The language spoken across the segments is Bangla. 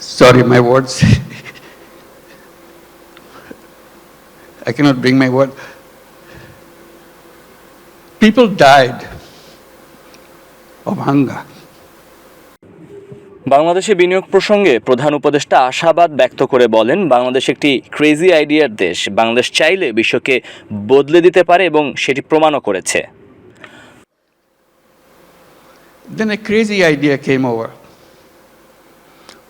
Sorry, my words. I cannot bring my word. People died of hunger. বাংলাদেশে বিনিয়োগ প্রসঙ্গে প্রধান উপদেষ্টা আশাবাদ ব্যক্ত করে বলেন বাংলাদেশ একটি ক্রেজি আইডিয়ার দেশ বাংলাদেশ চাইলে বিশ্বকে বদলে দিতে পারে এবং সেটি প্রমাণও করেছে Then a crazy idea came over.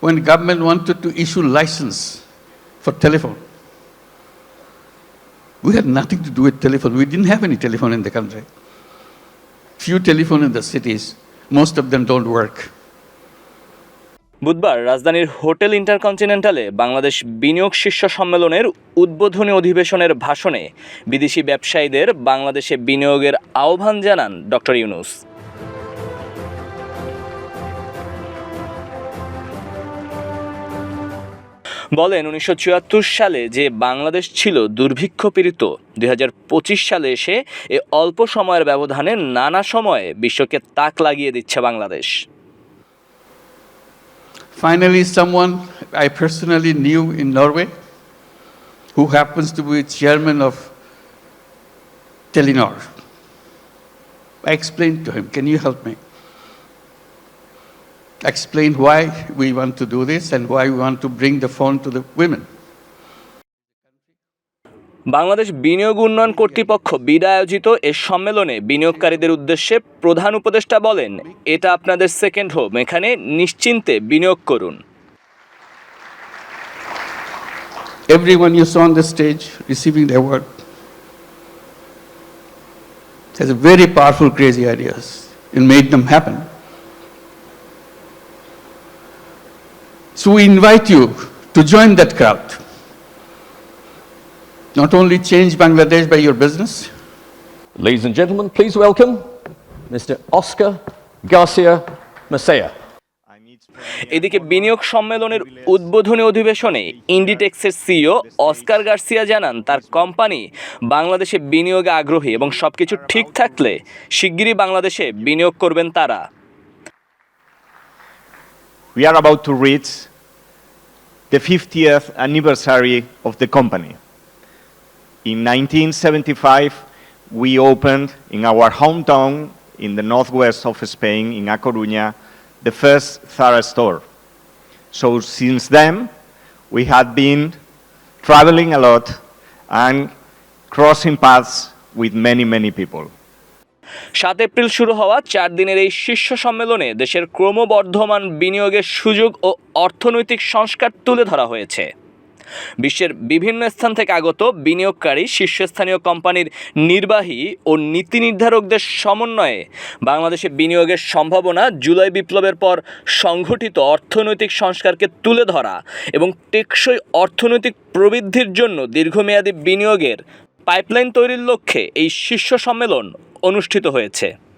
When government wanted to issue license for telephone, we had nothing to do with telephone. We didn't have any telephone in the country. Few telephone in the cities. Most of them don't work. বুধবার রাজধানীর হোটেল ইন্টারকন্টিনেন্টালে বাংলাদেশ বিনিয়োগ শীর্ষ সম্মেলনের উদ্বোধনী অধিবেশনের ভাষণে বিদেশি ব্যবসায়ীদের বাংলাদেশে বিনিয়োগের আহ্বান জানান ডক্টর ইউনুস বলেন উনিশশো চুয়াত্তর সালে যে বাংলাদেশ ছিল দুর্ভিক্ষ পীড়িত দুই হাজার পঁচিশ সালে এসে এ অল্প সময়ের ব্যবধানে নানা সময়ে বিশ্বকে তাক লাগিয়ে দিচ্ছে Bangladesh Finally, someone I personally knew in Norway, who happens to be chairman of Telenor. I explained to him, Can you help me? Explain why we want to do this and why we want to bring the phone to the women. Bangladesh বিনিয়োগ উন্নয়ন কর্তৃপক্ষ বিডা আয়োজিত এ সম্মেলনে বিনিয়োগকারীদের উদ্দেশ্যে প্রধান উপদেষ্টা বলেন এটা আপনাদের সেকেন্ড হোম এখানে নিশ্চিন্তে বিনিয়োগ করুন Everyone you saw on the stage receiving the award has a very powerful, crazy ideas and made them happen. So we invite you to join that crowd. Not only change Bangladesh by your business, Ladies and gentlemen, please welcome Mr. Oscar Garcia Macea. এদিকে বিনিয়োগ সম্মেলনের উদ্বোধনী অধিবেশনে ইন্ডিটেক্সের সিইও অস্কার গার্সিয়া জানান তার কোম্পানি বাংলাদেশে বিনিয়োগে আগ্রহী এবং সবকিছু ঠিক থাকলে শিগগিরই বাংলাদেশে বিনিয়োগ করবেন তারা we are about to reach the 50th anniversary of the company. In 1975, we opened in our hometown in the northwest of Spain, in A Coruña, the first Zara store. So since then, we had been traveling a lot and crossing paths with many, many people. সাত এপ্রিল শুরু হওয়া চার দিনের এই শীর্ষ সম্মেলনে দেশের ক্রমবর্ধমান বিনিয়োগের সুযোগ ও অর্থনৈতিক সংস্কার তুলে ধরা হয়েছে। বিশ্বের বিভিন্ন স্থান থেকে আগত বিনিয়োগকারী শীর্ষস্থানীয় কোম্পানির নির্বাহী ও নীতি নির্ধারকদের সমন্বয়ে বাংলাদেশে বিনিয়োগের সম্ভাবনা জুলাই বিপ্লবের পর সংঘটিত অর্থনৈতিক সংস্কারকে তুলে ধরা এবং টেকসই অর্থনৈতিক প্রবৃদ্ধির জন্য দীর্ঘমেয়াদী বিনিয়োগের পাইপলাইন তৈরির লক্ষ্যে এই শীর্ষ সম্মেলন অনুষ্ঠিত হয়েছে।